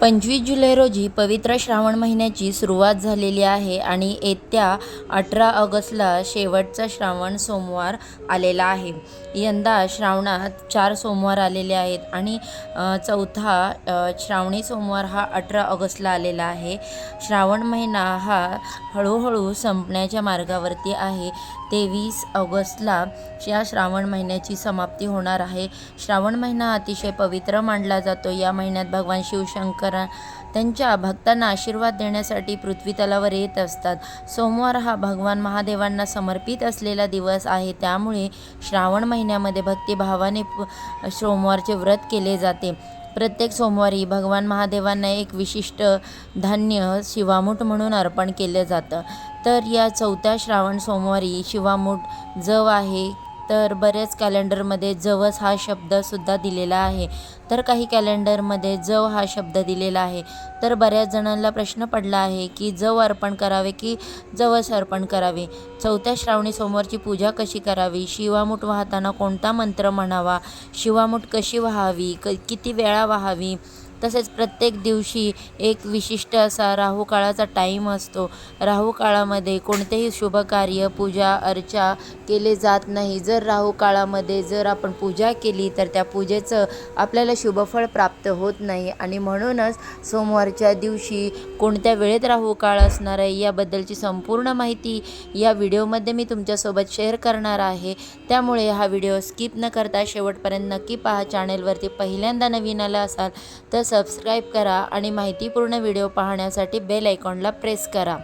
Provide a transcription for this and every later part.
पंचवीस जुलै रोजी पवित्र श्रावण महिन्याची सुरुवात झालेली आहे आणि येत्या अठरा ऑगस्टला शेवटचा श्रावण सोमवार आलेला आहे. यंदा श्रावणात चार सोमवार आलेले आहेत आणि चौथा श्रावणी सोमवार हा अठरा ऑगस्टला आलेला आहे. श्रावण महिना हा हळूहळू संपण्याच्या मार्गावरती आहे. तेवीस ऑगस्टला या श्रावण महिन्याची समाप्ती होणार आहे. श्रावण महिना अतिशय पवित्र मानला जातो. या महिन्यात भगवान शिवशंकर त्यांच्या भक्तांना आशीर्वाद देण्यासाठी पृथ्वी तलावर येत असतात. सोमवार हा भगवान महादेवांना समर्पित असलेला दिवस आहे. त्यामुळे श्रावण महिना महिन्यामध्ये भक्तिभावाने सोमवारचे व्रत केले जाते. प्रत्येक सोमवारी भगवान महादेवांना एक विशिष्ट धान्य शिवामूठ म्हणून अर्पण केलं जातं. तर या चौथ्या श्रावण सोमवारी शिवामूठ जव आहे तर बऱ्याच कॅलेंडरमध्ये जवस हा शब्दसुद्धा दिलेला आहे. तर काही कॅलेंडरमध्ये जव हा शब्द दिलेला आहे. तर बऱ्याच जणांना प्रश्न पडला आहे की जव अर्पण करावे की जवस अर्पण करावे? चौथ्या श्रावणी सोमवारची पूजा कशी करावी? शिवामूठ वाहताना कोणता मंत्र म्हणावा? शिवामूठ कशी व्हावी? क किती वेळा व्हावी? तसेच प्रत्येक दिवशी एक विशिष्ट असा राहू काळाचा टाईम असतो. राहू काळामध्ये कोणतेही शुभ कार्य पूजा अर्चा केले जात नाही. जर राहू काळामध्ये जर आपण पूजा केली तर त्या पूजेचं आपल्याला शुभफळ प्राप्त होत नाही. आणि म्हणूनच सोमवारच्या दिवशी कोणत्या वेळेत राहू काळ असणार आहे याबद्दलची संपूर्ण माहिती या व्हिडिओमध्ये मी तुमच्यासोबत शेअर करणार आहे. त्यामुळे हा व्हिडिओ स्किप न करता शेवटपर्यंत नक्की पहा. चॅनेलवरती पहिल्यांदा नवीन आला असाल तर सबस्क्राईब करा आणि माहितीपूर्ण व्हिडिओ पाहण्यासाठी बेल आयकॉनला प्रेस करा.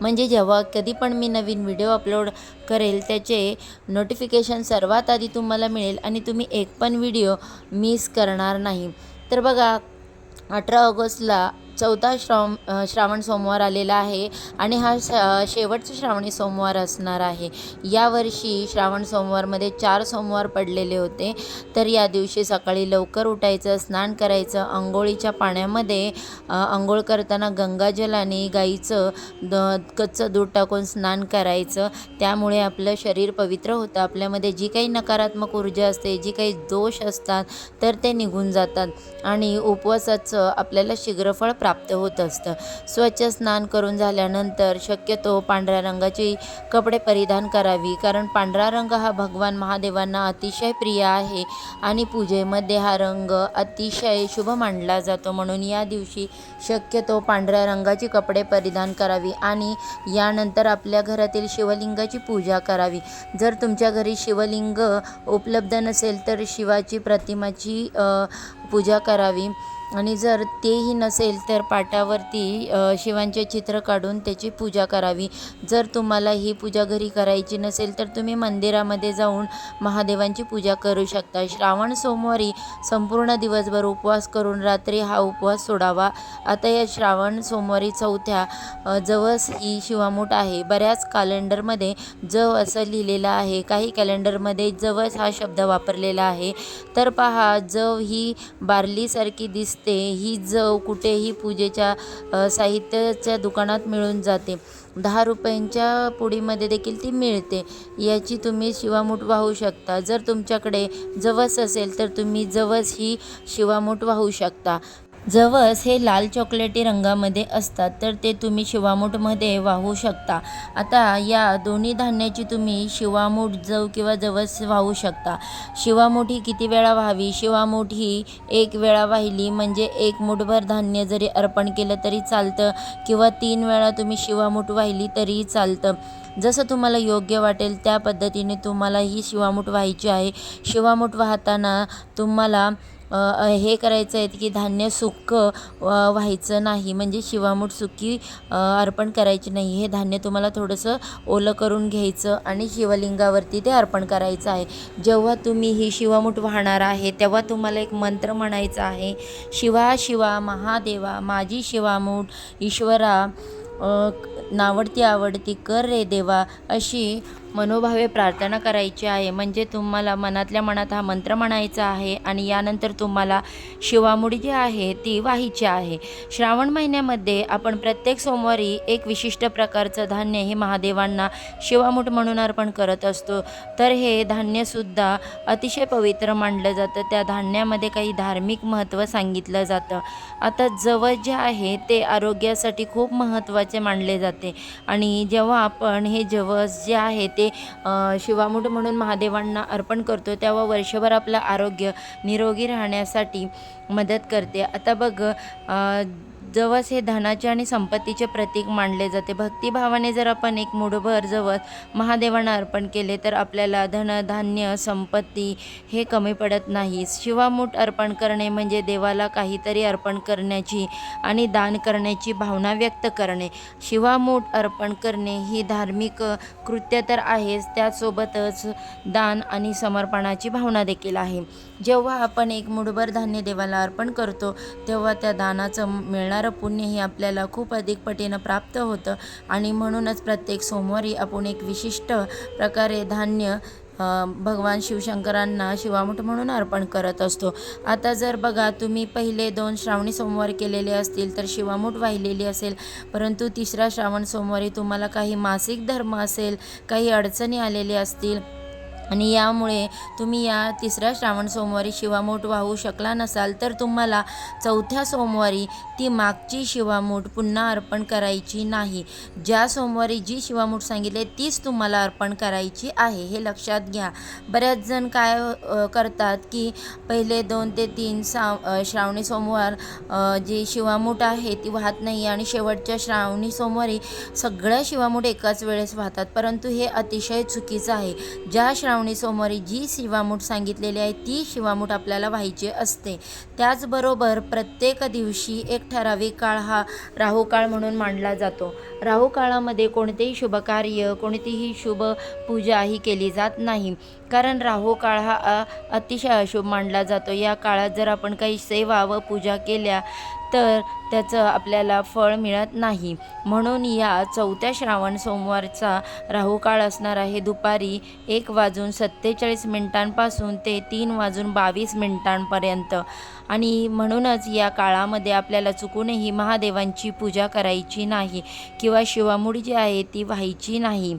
म्हणजे जेव्हा कधी पण मी नवीन व्हिडिओ अपलोड करेल त्याचे नोटिफिकेशन सर्वात आधी तुम्हाला मिळेल आणि तुम्ही एक पण व्हिडिओ मिस करणार नाही. तर बघा अठरा ऑगस्टला चौथा श्राव श्रावण सोमवार आलेला आहे आणि हा श शेवटचा श्रावणी सोमवार असणार आहे. यावर्षी श्रावण सोमवारमध्ये चार सोमवार पडलेले होते. तर या दिवशी सकाळी लवकर उठायचं स्नान करायचं आंघोळीच्या पाण्यामध्ये आंघोळ करताना गंगाजल आणि गाईचं द कच्चं दूध टाकून स्नान करायचं. त्यामुळे आपलं शरीर पवित्र होतं. आपल्यामध्ये जी काही नकारात्मक ऊर्जा असते जी काही दोष असतात तर ते निघून जातात. आणि उपवासाचं आपल्याला शीघ्रफळ प्राप्त होत असतं. स्वच्छ स्नान करून झाल्यानंतर शक्यतो पांढऱ्या रंगाची कपडे परिधान करावी कारण पांढरा रंग हा भगवान महादेवांना अतिशय प्रिय आहे आणि पूजेमध्ये हा रंग अतिशय शुभ मानला जातो. म्हणून या दिवशी शक्यतो पांढऱ्या रंगाची कपडे परिधान करावी आणि यानंतर आपल्या घरातील शिवलिंगाची पूजा करावी. जर तुमच्या घरी शिवलिंग उपलब्ध नसेल तर शिवाची प्रतिमाची पूजा करावी. आणि जर तेही नसेल तर पाटावरती शिवांचे चित्र काढून त्याची पूजा करावी. जर तुम्हाला ही पूजा घरी करायची नसेल तर तुम्ही मंदिरामध्ये जाऊन महादेवांची पूजा करू शकता. श्रावण सोमवारी संपूर्ण दिवसभर उपवास करून रात्री हा उपवास सोडावा. आता या श्रावण सोमवारी चौथ्या जवस ही शिवामूठ आहे. बऱ्याच कॅलेंडरमध्ये जव असं लिहिलेलं आहे. काही कॅलेंडरमध्ये जवस हा शब्द वापरलेला आहे. तर पहा जव ही बारलीसारखी दिसते. ही जव कुठेही पूजेच्या साहित्याच्या दुकानात मिळून जाते. दहा रुपयांच्या पुडीमध्ये देखील ती मिळते. याची तुम्ही शिवामूठ वाहू शकता. जर तुमच्याकडे जवस असेल तर तुम्ही जवस ही शिवामूठ वाहू शकता. जवस हे लाल चॉकलेटी रंगामध्ये असतात तर ते तुम्ही शिवामूठमध्ये वाहू शकता. आता या दोन्ही धान्याची तुम्ही शिवामूठ जव किंवा जवस वाहू शकता. शिवामूठ ही किती वेळा व्हावी? शिवामूठ ही एक वेळा वाहिली म्हणजे एक मुठभर धान्य जरी अर्पण केलं तरी चालतं किंवा तीन वेळा तुम्ही शिवामूठ वाहिली तरीही चालतं. जसं तुम्हाला योग्य वाटेल त्या पद्धतीने तुम्हाला ही शिवामूठ व्हायची आहे. शिवामूठ वाहताना तुम्हाला हे करायचं आहे की धान्य सुक्कं व्हायचं नाही म्हणजे शिवामूठ सुकी अर्पण करायची नाही. हे धान्य तुम्हाला थोडंसं ओलं करून घ्यायचं आणि शिवलिंगावरती ते अर्पण करायचं आहे. जेव्हा तुम्ही ही शिवामूठ वाहणार आहे तेव्हा तुम्हाला एक मंत्र म्हणायचा आहे शिवा शिवा महादेवा माझी शिवामूठ ईश्वरा नावडती आवडती कर रे देवा अशी मनोभावे प्रार्थना करायची आहे. म्हणजे तुम्हाला मनातल्या मनात हा मंत्र म्हणायचा आहे आणि यानंतर तुम्हाला शिवामुडी जी आहे ती व्हायची आहे. श्रावण महिन्यामध्ये आपण प्रत्येक सोमवारी एक विशिष्ट प्रकारचं धान्य हे महादेवांना शिवामूठ म्हणून अर्पण करत असतो. तर हे धान्यसुद्धा अतिशय पवित्र मानलं जातं. त्या धान्यामध्ये काही धार्मिक महत्त्व सांगितलं जातं. आता जवस जे आहे ते आरोग्यासाठी खूप महत्त्वाचे मानले जाते. आणि जेव्हा आपण हे जवस जे आहे ते अ, म्हणून महादेवांना अर्पण करतो. तेव्हा वर्षभर आपलं आरोग्य निरोगी राहण्यासाठी मदत करते. आता बघ जवस हे धनाचे आणि संपत्तीचे प्रतीक मानले जाते. भक्तिभावाने जर आपण एक मुठभर जवस महादेवांना अर्पण केले तर आपल्याला धन धान्य संपत्ती हे कमी पडत नाही. शिवामूठ अर्पण करणे म्हणजे देवाला काहीतरी अर्पण करण्याची आणि दान करण्याची भावना व्यक्त करणे. शिवामूठ अर्पण करणे ही धार्मिक कृत्य तर आहेच त्यासोबतच दान आणि समर्पणाची भावना देखील आहे. जेव्हा आपण एक मुठभर धान्य देवाला अर्पण करतो तेव्हा त्या दानाचं मिळणारं पुण्य हे आपल्याला खूप अधिक पटीनं प्राप्त होतं. आणि म्हणूनच प्रत्येक सोमवारी आपण एक विशिष्ट प्रकारे धान्य भगवान शिवशंकरांना शिवामुठ म्हणून अर्पण करत असतो. आता जर बघा तुम्ही पहिले दोन श्रावणी सोमवार केलेले असतील तर शिवामूठ वाहिलेली असेल. परंतु तिसरा श्रावण सोमवारी तुम्हाला काही मासिक धर्म असेल काही अडचणी आलेल्या असतील आणि यामुळे तुम्ही या तिसऱ्या श्रावण सोमवारी शिवामूठ वाहू शकला नसाल तर तुम्हाला चौथ्या सोमवारी ती मागची शिवामूठ पुन्हा अर्पण करायची नाही. ज्या सोमवारी जी शिवामूठ सांगितले तीच तुम्हाला अर्पण करायची आहे. हे लक्षात घ्या. बऱ्याच जण काय करतात की पहिले दोन ते तीन सा श्रावणी सोमवार जी शिवामूठ आहे ती वाहत नाही आणि शेवटच्या श्रावणी सोमवारी सगळ्या शिवामूठ एकाच वेळेस वाहतात. परंतु हे अतिशय चुकीचं आहे. ज्या श्रा सोमवारी जी शिवामूठ सांगितलेली आहे ती शिवामूठ आपल्याला व्हायची असते. त्याचबरोबर प्रत्येक दिवशी एक ठराविक काळ हा राहू काळ म्हणून मानला जातो. राहू काळामध्ये कोणतेही शुभ कार्य कोणतीही शुभ पूजा ही केली जात नाही. कारण राहू काळ हा अतिशय अशुभ मानला जातो. या काळात जर आपण काही सेवा व पूजा केल्या तर त्याचं आपल्याला फळ मिळत नाही. म्हणून या चौथ्या श्रावण सोमवारचा राहू काळ असणार आहे. दुपारी एक वाजून सत्तेचाळीस मिनिटांपासून ते तीन वाजून बावीस मिनिटांपर्यंत. आणि म्हणूनच या काळामध्ये आपल्याला चुकूनही महादेवांची पूजा करायची नाही किंवा शिवामुडी जी आहे ती व्हायची नाही.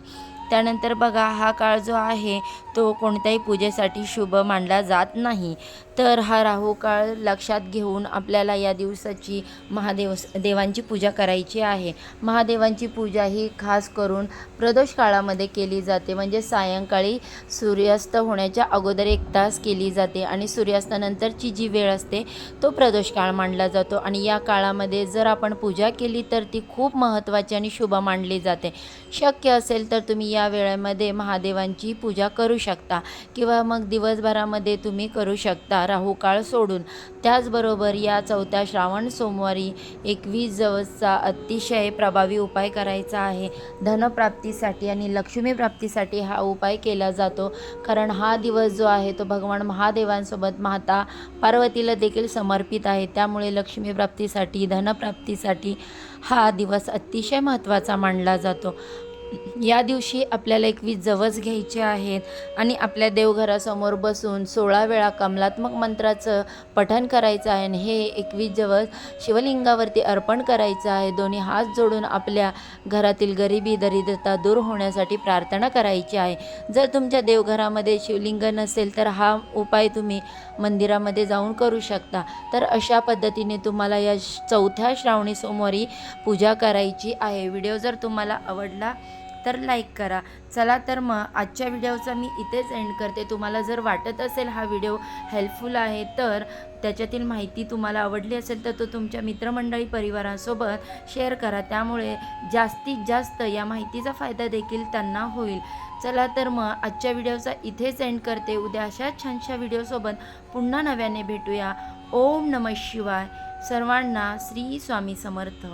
त्यानंतर बघा हा काळ जो आहे तो कोणत्याही पूजेसाठी शुभ मानला जात नाही. तर हा राहू काळ लक्षात घेऊन आपल्याला या दिवसाची महादेव देवांची पूजा करायची आहे. महादेवांची पूजा ही खास करून प्रदोष काळामध्ये केली जाते. म्हणजे सायंकाळी सूर्यास्त होण्याच्या अगोदर एक तास केली जाते आणि सूर्यास्तानंतरची जी वेळ असते तो प्रदोष काळ मानला जातो. आणि या काळामध्ये जर आपण पूजा केली तर ती खूप महत्त्वाची आणि शुभ मानली जाते. शक्य असेल तर तुम्ही या वेळेमध्ये महादेवांची पूजा करू शकता किंवा मग दिवसभरामध्ये तुम्ही करू शकता. राहू काळ सोडून. त्याचबरोबर या चौथ्या श्रावण सोमवारी एकवीस जवसचा अतिशय प्रभावी उपाय करायचा आहे. धनप्राप्तीसाठी आणि लक्ष्मी प्राप्तीसाठी हा उपाय केला जातो. कारण हा दिवस जो आहे तो भगवान महादेवांसोबत माता पार्वतीला देखील समर्पित आहे. त्यामुळे लक्ष्मी प्राप्तीसाठी धनप्राप्तीसाठी हा दिवस अतिशय महत्त्वाचा मानला जातो. या दिवशी आपल्याला एकवीस जवस घ्यायचे आहेत आणि आपल्या देवघरासमोर बसून सोळा वेळा कमलात्मक मंत्राचं पठण करायचं आहे आणि हे एकवीस जवस शिवलिंगावरती अर्पण करायचं आहे. दोन्ही हात जोडून आपल्या घरातील गरिबी दरिद्रता दूर होण्यासाठी प्रार्थना करायची आहे. जर तुमच्या देवघरामध्ये शिवलिंग नसेल तर हा उपाय तुम्ही मंदिरामध्ये जाऊन करू शकता. तर अशा पद्धतीने तुम्हाला या श- चौथ्या श्रावणी सोमवारी पूजा करायची आहे. व्हिडिओ जर तुम्हाला आवडला तर लाईक करा. चला तर मग आजच्या व्हिडिओचा मी इथेच एंड करते. तुम्हाला जर वाटत असेल हा व्हिडिओ हेल्पफुल आहे तर त्याच्यातील माहिती तुम्हाला आवडली असेल तर तो तुमच्या मित्रमंडळी परिवारांसोबत शेअर करा. त्यामुळे जास्तीत जास्त या माहितीचा फायदा देखील त्यांना होईल. चला तर मग आजच्या व्हिडिओचा इथेच एंड करते. उद्या अशाच छानशा व्हिडिओसोबत पुन्हा नव्याने भेटूया. ओम नमः शिवाय. सर्वांना श्री स्वामी समर्थ.